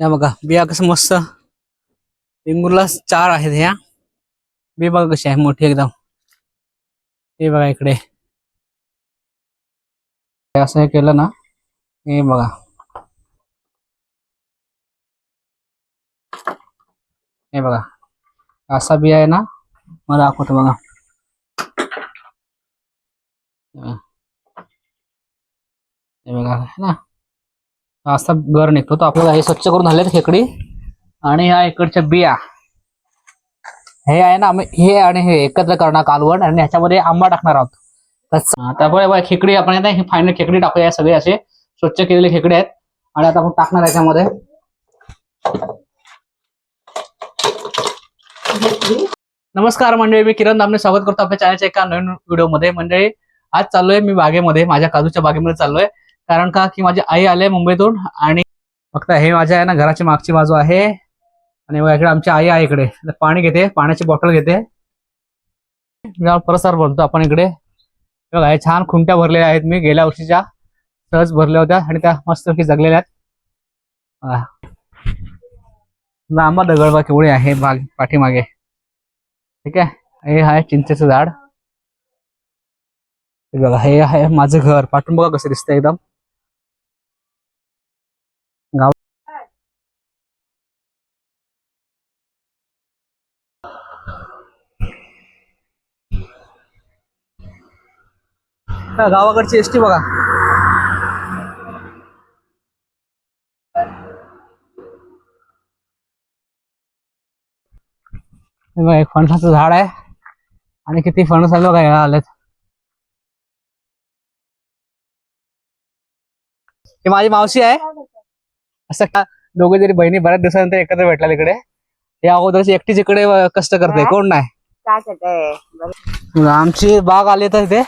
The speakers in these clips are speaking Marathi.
या बघा बिया कसं मस्त. लिंबूला चार आहेत ह्या. बी बघा कशी आहे मोठी एकदम. हे बघा इकडे. हे असं हे केलं ना हे बघा. हे बघा. असा बिया आहे ना मला दाखवतो बघा. हे बघा. ना. असा गर निघतो तो. आपल्याला हे स्वच्छ करून झाले खेकडी. आणि ह्या इकडच्या बिया. हे आहे ना आम्ही हे आणि हे एकत्र करणार कालवण आणि ह्याच्यामध्ये आंबा टाकणार आहोत. त्यामुळे खेकडी आपण आता हे फायनल खेकडी टाकूया. सगळे असे स्वच्छ केलेले खेकडे आहेत. आणि आता आपण टाकणार याच्यामध्ये नमस्कार मंडळी मी किरण दामने स्वागत करतो आपल्या चॅनलच्या एका नवीन व्हिडिओमध्ये म्हणजे आज चाललोय मी बागेमध्ये. माझ्या काजूच्या बागेमध्ये चाललोय. कारण का? की माझी आई आले मुंबईतून आणि फक्त हे माझ्या आहे ना घराची मागची बाजू आहे. आणि इकडे आमची आई आहे इकडे. पाणी घेते पाण्याची बॉटल घेते. जेव्हा परसार बोलतो आपण इकडे. बघा हे छान खुंट्या भरलेल्या आहेत मी. गेल्या वर्षीच्या सहज भरल्या होत्या आणि त्या मस्तपैकी जगलेल्या आहेत. लांबा दगड बा आहे बाग पाठीमागे. ठीक आहे? हे आहे चिंचेचं झाड. बघा हे आहे माझं घर. पाठून बघा कसं दिसतंय एकदम. हा, गावाकडची एसटी बघा. हे बघा, एक फणसाचं झाड आहे. आणि किती फणस आले बघा या आलेत. ही माझी मावशी आहे. असं का दोघे जरी बहिणी बऱ्याच दिवसानंतर एकत्र भेटला इकडे या अगोदरची एकटीच इकडे कष्ट करते. कोण नाही? काय आमची बाग आली तर इथे.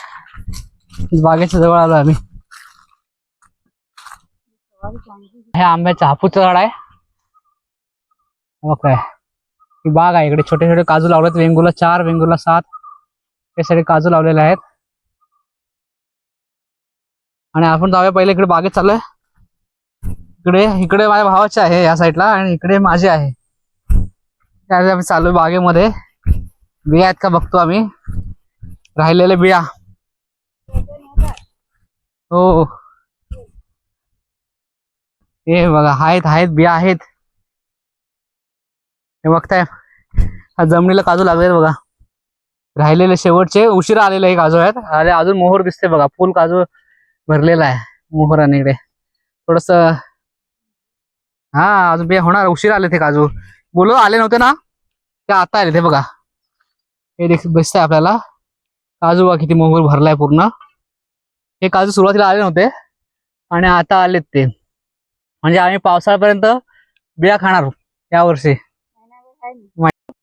बागेच्या जवळ आलो आम्ही. हे आंब्याचं हापूसचं झाड आहे. मग ही बाग आहे. इकडे छोटे छोटे काजू लावलेत. वेंगुला चार वेंगुला सात. हे सगळे काजू लावलेले आहेत. आणि आपण जाऊया पहिले इकडे बागेत चाललोय. इकडे इकडे माझ्या भावाचे आहे या साईडला आणि इकडे माझे आहे. त्यावेळी आम्ही चाललोय बागेमध्ये. बिया आहेत का बघतो आम्ही. राहिलेले बिया. हो. हे बघा आहेत आहेत बिया आहेत. हे बघताय. हा जमिनीला काजू लागले बघा. राहिलेले शेवटचे उशिरा आलेले हे काजू आहेत. अरे अजून मोहर दिसते बघा. फुल काजू भरलेला आहे मोहराने इकडे. थोडस हा अजून बिया होणार. उशिरा आले ते काजू. बोलो आले नव्हते ना? ते आता आले ते बघा. हे देख दिसतंय आपल्याला. काजू बघा किती मोहर भरलाय पूर्ण. हे काजू सुरुवातीला आले नव्हते. आणि आता आलेत ते. म्हणजे आम्ही पावसाळ्यापर्यंत बिया खाणार यावर्षी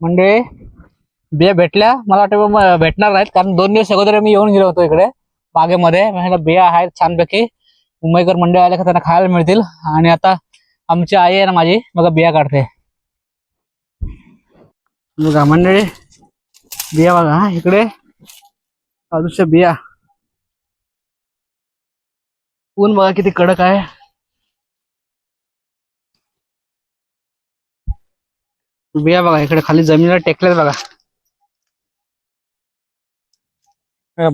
म्हणजे बिया भेटल्या मला वाटतं भेटणार नाहीत. कारण दोन दिवस अगोदर मी येऊन गेलो होतो इकडे बागेमध्ये. बिया आहेत छानपैकी. मुंबईकर मंडळी आले का त्यांना खायला मिळतील. आणि आता आमची आई आहे ना माझी बघा बिया काढते. बघा मंडळी बिया बघा इकडे. काजूच्या बिया. ऊन बघा किती कडक आहे. बिया बघा इकडे खाली जमिनीला टेकल्यात बघा.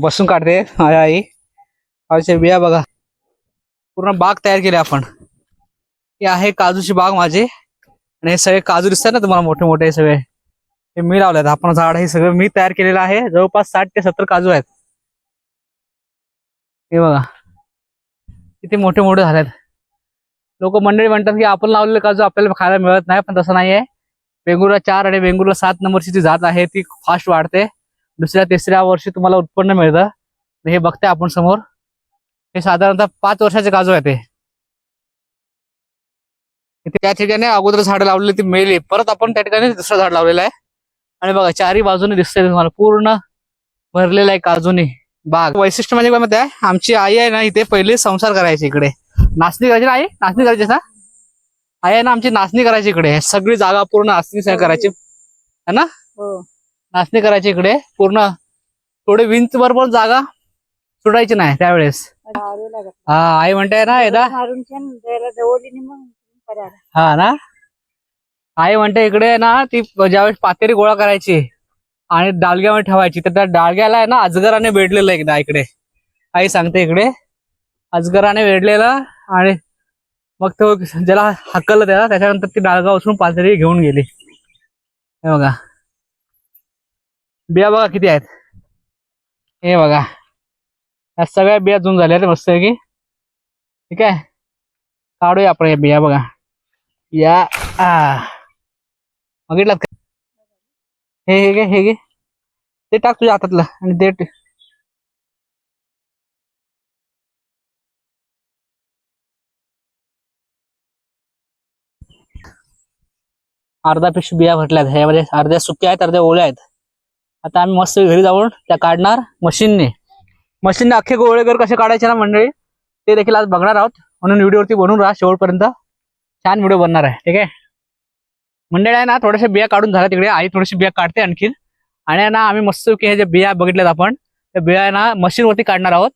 बसून काढते माझी आई. काजूच्या बिया बघा. पूर्ण बाग तयार केली आपण. हे आहे काजूची बाग माझी. आणि हे सगळे काजू दिसतात ना तुम्हाला मोठे मोठे सगळे. हे मी लावलेत. आपण झाड हे सगळं मी तयार केलेलं आहे. जवळपास साठ ते सत्तर काजू आहेत. हे बघा. किती मोठे मोठे झालेत. लोक मंडळी म्हणतात की आपण लावलेले काजू आपल्याला खायला मिळत नाही पण तसं नाहीये. वेंगुर्ला चार आणि वेंगुर्ला सात नंबरची जी जात आहे ती फास्ट वाढते. दुसऱ्या तिसऱ्या वर्षी तुम्हाला उत्पन्न मिळतं. हे बघताय आपण समोर. हे साधारणतः पाच वर्षाचे काजू आहे ते. त्या ठिकाणी अगोदर झाड लावलेली ती मेली. परत आपण त्या ठिकाणी दुसरं झाड लावलेलं आहे. आणि बघा चारी बाजूने दिसतंय तुम्हाला. पूर्ण भरलेलं आहे काजूने. बाग. वैशिष्ट्य म्हणजे काय आहे आमची आई आहे ना इथे पहिले संसार करायची इकडे. नाचणी करायची ना आई? नाचणी करायची ना? आई आहे ना आमची नाचणी करायची इकडे. सगळी जागा पूर्ण नाचणी करायची. है ना? हो. नाचणी करायची इकडे पूर्ण. थोडे विंच बरोबर जागा सोडायची नाही त्यावेळेस. हा आई म्हणते ना एकदा. हा ना? आई म्हणते इकडे ना ती ज्यावेळेस पातेरी गोळा करायची आणि डालग्यामध्ये ठेवायची. तर त्या डाळग्याला आहे ना अजगराने वेढलेलं एकदा इकडे. आई सांगते इकडे. अजगराने वेढलेलं आणि मग तो ज्याला हकललं त्याला त्याच्यानंतर ती डाळगा उचलून पातेरी घेऊन गेली. हे बघा. बिया बघा किती आहेत. हे बघा. या सगळ्या बिया जून झाल्या आहेत मस्त की ठीक आहे? काढूया आपण या बिया बघा. या बघितलं बघितलात का? हे हे गे हे गे ते टाक तुझ्या हातातलं आणि दे अर्धा पिशवी बिया भरल्यात ह्यामध्ये अर्ध्या सुक्या आहेत अर्ध्या ओल्या आहेत. आता आम्ही मस्त घरी जाऊन त्या काढणार मशीनने. मशीनने अख्खे गोळेकर कसे काढायचे ना मंडळी ते देखील आज बघणार आहोत. म्हणून व्हिडिओवरती बनवून राहा शेवटपर्यंत. छान व्हिडिओ बनणार आहे ठीक आहे? मंडळी आहे ना थोड्याशा बिया काढून झाल्या तिकडे. आई थोडीशी बिया काढते आणखीन. आणि ना आम्ही मस्त की हे जे बिया बघितल्यात आपण त्या बिया ना मशीनवरती काढणार आहोत.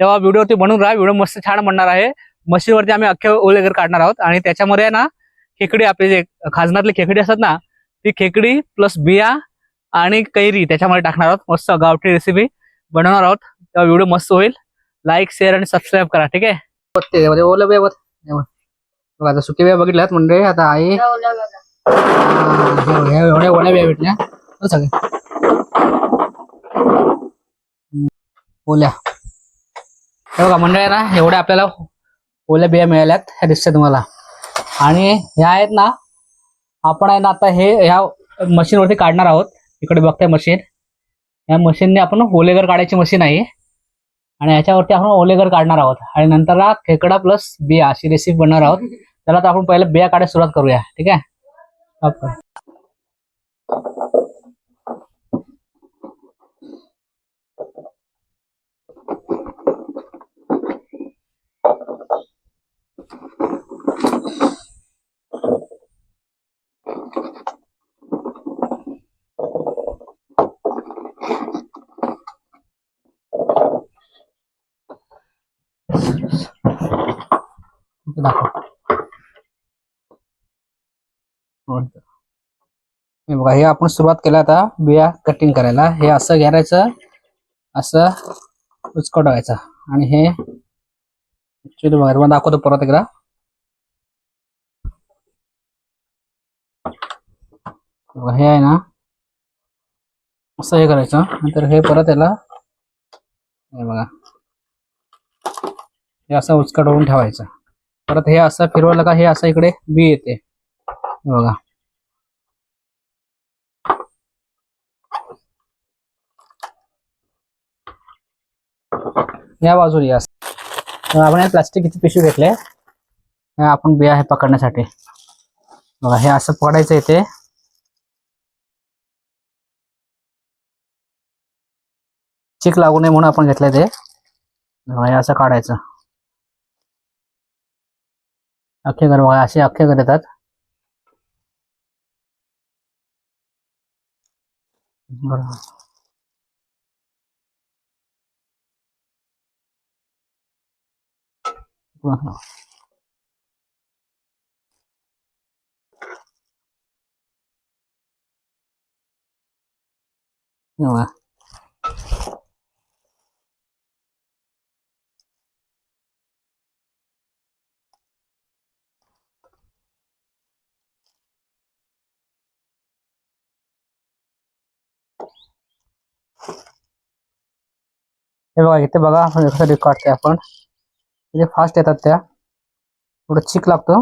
तेव्हा व्हिडिओवरती बनवून राहा. व्हिडिओ मस्त छान बनणार आहे. मशीनवरती आम्ही अख्खे ओलेगर काढणार आहोत. आणि त्याच्यामध्ये आहे ना खेकडी आपले जे खाजनातले खेकडी असतात ना ती खेकडी प्लस बिया आणि कैरी त्याच्यामध्ये टाकणार आहोत. मस्त गावठी रेसिपी बनवणार आहोत. तेव्हा व्हिडिओ मस्त होईल. लाईक शेअर आणि सबस्क्राईब करा ठीक आहे? ओलं बिया बघ बघा आता सुकी बिया बघितल्यात म्हणजे आता आई एवढ्या ओल्या बिया भेटल्या. बरं सगळे ओल्या. हे बघा मंडळी ना एवढ्या आपल्याला ओल्या बिया मिळाल्यात ह्या दिसतात तुम्हाला. आणि ह्या आहेत ना आपण आहे ना आता हे ह्या मशीनवरती काढणार आहोत. इकडे बघताय मशीन या मशीनने आपण ओलेगर काढायची मशीन आहे. आणि याच्यावरती आपण ओलेगर काढणार आहोत. आणि नंतर खेकडा प्लस बिया अशी रेसिपी बनणार आहोत. त्याला तर आपण पहिले बिया काढायला सुरुवात करूया. ठीक आहे? आपण दाखव हे बघा हे आपण सुरुवात केला आता बिया कटिंग करायला. हे असं घ्यायचं असं उचकटवायचं आणि हे ऍक्च्युली बघा मग दाखवतो परत एकदा. बघा, हे आहे ना असं हे करायचं. नंतर हे परत याला हे बघा हे असं उचकटवून ठेवायचं. परत हे असं फिरवलं का हे असं इकडे बी येते. हे बघा. या बाजूला या. आपण आपण प्लास्टिक प्लास्टिकची पिशवी घेतले? आपण बिया हे पकडण्यासाठी. बघा हे असं पकडायचं इथे. चिक लागू नये म्हणून आपण घेतलंय ते. हे असं काढायचं. अख्खे घर बघा असे अख्खे घर येतात. बरोबर बरं. हे बघा. हे बघा इथे बघा आपण याच्यासाठी काढतोय आपण म्हणजे फास्ट येतात त्या. थोडं चिक लागतो.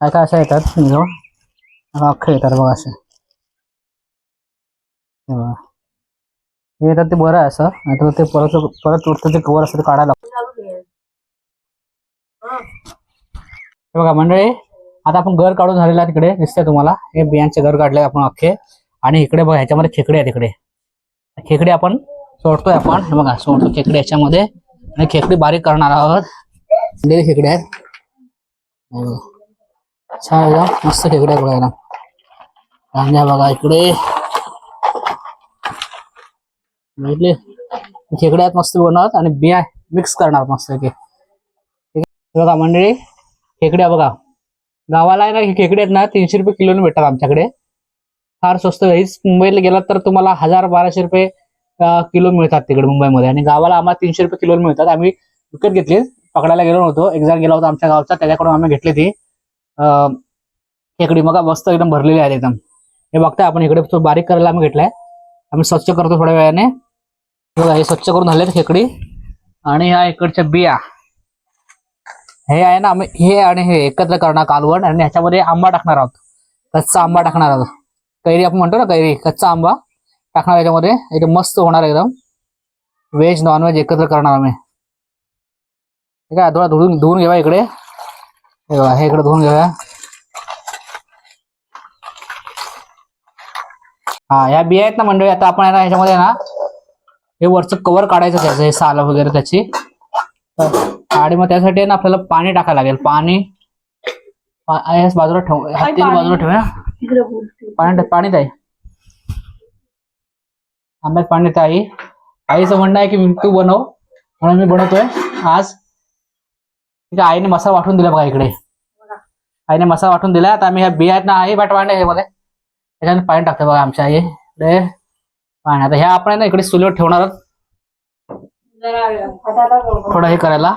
काय काय अशा येतात? निघून अख्खे येतात बघा असे. हे येतात ते बरं आहे असं. नाहीतर ते परत परत उठतं ते कवर असतं ते काढायला लागतं. बघा मंडळी आता आपण घर काढून झालेलं आहे तिकडे. दिसतंय तुम्हाला. हे बियांचे घर काढले आपण अख्खे. आणि इकडे बघा ह्याच्यामध्ये खेकडे आहे तिकडे. खेकडे आपण सोडतोय आपण. हे बघा सोडतो खेकडे याच्यामध्ये आणि खेकडी बारीक करणार आहोत अंडेरी खेकडे आहेत छान बघा. छान मस्त खेकडे आहेत बघायला कांद्या बघा इकडे बघितले खेकडे। आहेत मस्त बनवत आणि बिया मिक्स करणार मस्त बघा मंडळी खेकड्या बघा। गावाला आहे ना खेकडे आहेत ना तीनशे रुपये किलोने भेटतात आमच्याकडे। फार स्वस्त हेच मुंबईला गेलात तर तुम्हाला हजार बाराशे रुपये किलो मिळतात तिकडे मुंबईमध्ये? आणि गावाला आम्हाला तीनशे रुपये किलो मिळतात. आम्ही विकत घेतली. पकडायला गेलो नव्हतो. एक जण गेला होता आमच्या गावचा. त्याच्याकडून आम्ही घेतले ती. अं, खेकडी मग मस्त एकदम भरलेली आहे एकदम. हे बघताय आपण इकडे बारीक करायला आम्ही घेतलाय. आम्ही स्वच्छ करतो थोड्या वेळाने. हे बघा हे स्वच्छ करून झालेत खेकडी. आणि ह्या इकडच्या बिया. हे आहे ना आम्ही हे आणि हे एकत्र करणार कालवण. आणि ह्याच्यामध्ये आंबा टाकणार आहोत. कच्चा आंबा टाकणार आहोत. कैरी आपण म्हणतो ना कैरी कच्चा आंबा. टाकणार याच्यामध्ये. एकदम मस्त होणार एकदम. व्हेज नॉनव्हेज एकत्र करणार आम्ही. ठीक आहे थोडा धुवून धुवून घेऊया इकडे. हे इकडे धुवून घेऊया. हा ह्या बिया आहेत ना मंडळी आता आपण आहे ना ह्याच्यामध्ये ना हे वरचं कवर काढायचं त्याचं हे साल वगैरे त्याची. आणि मग त्यासाठी ना आपल्याला पाणी टाकायला लागेल. पाणी बाजूला ठेव बाजूला ठेवूया. पाणी पाणी आहे आंब्यात पाणी आहे आई. आईचं म्हणणं आहे की मी- तू बनव. म्हणून मी बनवतोय. आज ठीक आहे आईने मसाला वाटून दिला बघा इकडे. आईने मसाला वाटून दिला. आता आम्ही ह्या बिया आहेत ना आई बाट पाणी हे मध्ये त्याच्याने पाणी टाकतो बघा आमच्या आई. इकडे पाणी. आता ह्या आपण आहे ना इकडे चुलीवर ठेवणार आहोत. थोडं हे करायला.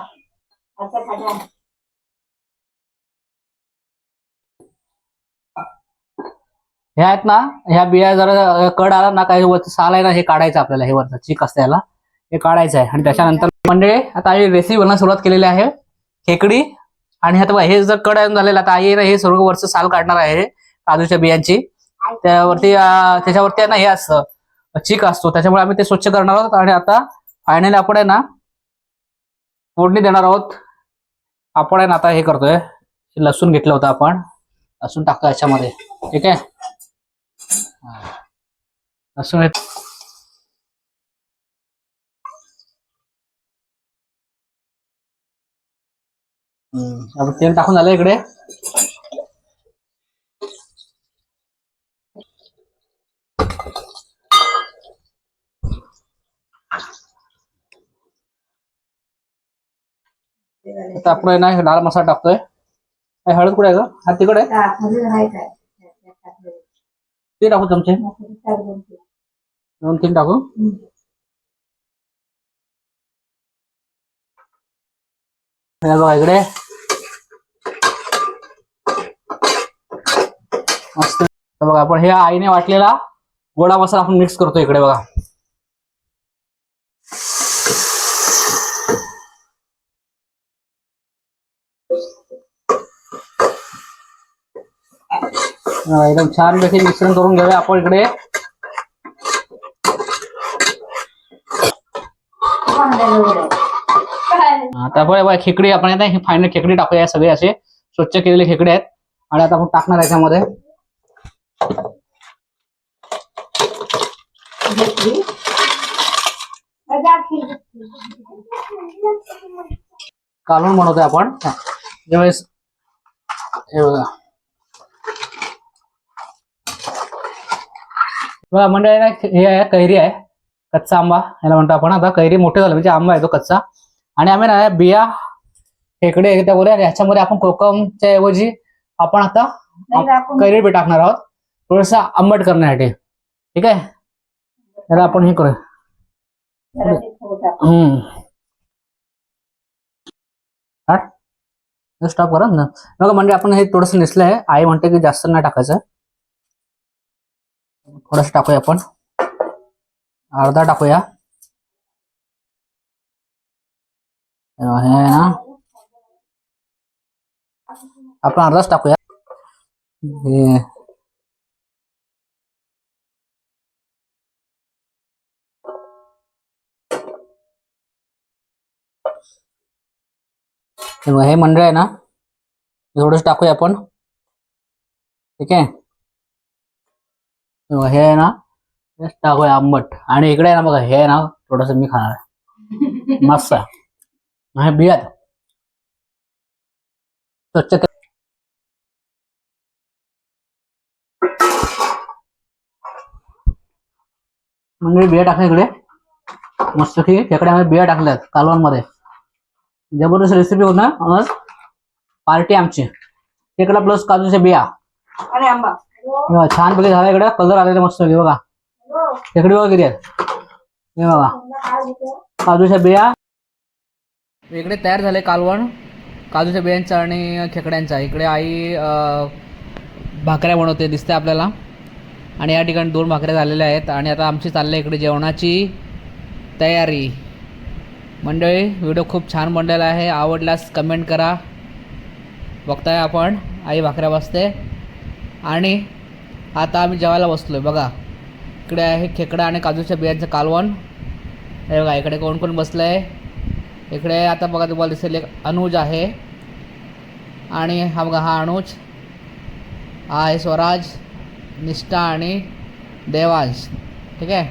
ह्या आहेत ना ह्या बिया जरा कड आला ना काही वरचं साल आहे ना हे काढायचं आपल्याला हे वरचं चिक असतं याला हे काढायचं आहे. आणि त्याच्यानंतर म्हणजे आता आई रेसिपी बनवायला सुरुवात केलेली आहे. खेकडी आणि आता हे जर कड झालेलं आता आई ना हे सर्व वरचं साल काढणार आहे काजूच्या बियांची. त्यावरती त्याच्यावरती आहे ना हे असतं चिक असतो. त्याच्यामुळे आम्ही ते स्वच्छ करणार आहोत. आणि आता फायनली आपण आहे ना फोडणी देणार आहोत. आपण आहे ना आता हे करतोय. लसूण घेतलं होतं आपण. लसूण टाकतो याच्यामध्ये. ठीक आहे? लसूण हे- आपण तेल टाकून झालं इकडे. आता आपण आहे ना लाल मसाला टाकतोय. हे हळद कुठे आहे का हा तिकडे ते टाकू चमचे? दोन तीन टाकू? हे बघा इकडे. मस्त. बघा आपण हे आईने वाटलेला गोडा मसाला आपण मिक्स करतो इकडे बघा. एकदम छान पैकी मिश्रण करून घेऊया आपण इकडे. आता बघा खेकडी आपण आता फायनल खेकडी टाकूया सगळे असे. स्वच्छ केलेले खेकडे आहेत. आणि आता आपण टाकणार याच्यामध्ये. कालून बनवतोय आपण. ज्यावेळेस हे बघा. बघा मंडळी हे आहे कैरी आहे. कच्चा आंबा याला म्हणतो आपण आता. कैरी मोठे झाले म्हणजे आंबा आहे तो कच्चा. आणि आम्ही ना बिया खेकडे त्या बोलल्या ह्याच्यामध्ये आपण कोकमच्या ऐवजी आपण आता कैरी बी टाकणार आहोत. थोडस आंबट करण्यासाठी. ठीक आहे? त्याला आपण हे करू हम्म. स्टॉप करा ना. बघा म्हणजे आपण हे थोडस नेसलं आहे. आई म्हणते की जास्त नाही टाकायचं. थोडस टाकूया आपण. अर्धा टाकूया. हे आहे ना. आपण अर्धाच टाकूया. हे. हे ना. एवढंच टाकूया आपण. ठीक आहे? हे आहे ना टाकूया आंबट. आणि इकडे आहे ना बघा हे आहे ना थोडस मी खाणार आहे. मस्त आहे. बियात. स्वच्छ म्हणजे बिया टाकल्या इकडे. मस्त की खेकड्यामध्ये बिया टाकल्यात कालवणमध्ये जबरदस्त रेसिपी होता आज. पार्टी आमची. खेकडा प्लस काजूच्या बिया. अरे आंबा. बघा, छान पैकी झाला इकडे. कलर आलेला मस्त हे बघा. खेकडी बघा किती हे बघा. काजूच्या बिया. इकडे तयार झाले कालवण. काजूच्या बियांचा आणि खेकड्यांचा. इकडे आई भाकऱ्या बनवते दिसते आपल्याला. आणि या ठिकाणी दोन भाकऱ्या झालेल्या आहेत. आणि आता आमची चालली आहे इकडे जेवणाची तयारी. मंडळी व्हिडिओ खूप छान बनलेला आहे. आवडल्यास कमेंट करा. बघताय आपण. आई भाकऱ्या बसते. आणि आता आम्ही जेवायला बसलो आहे बघा. इकडे आहे खेकडा आणि काजूच्या बियांचं कालवण. हे बघा इकडे कोण कोण बसलं आहे इकडे आता बघा तुम्हाला दिसेल एक अनुज आहे. आणि हा बघा हा अनुज. हा आहे स्वराज निष्ठा आणि देवांश. ठीक आहे?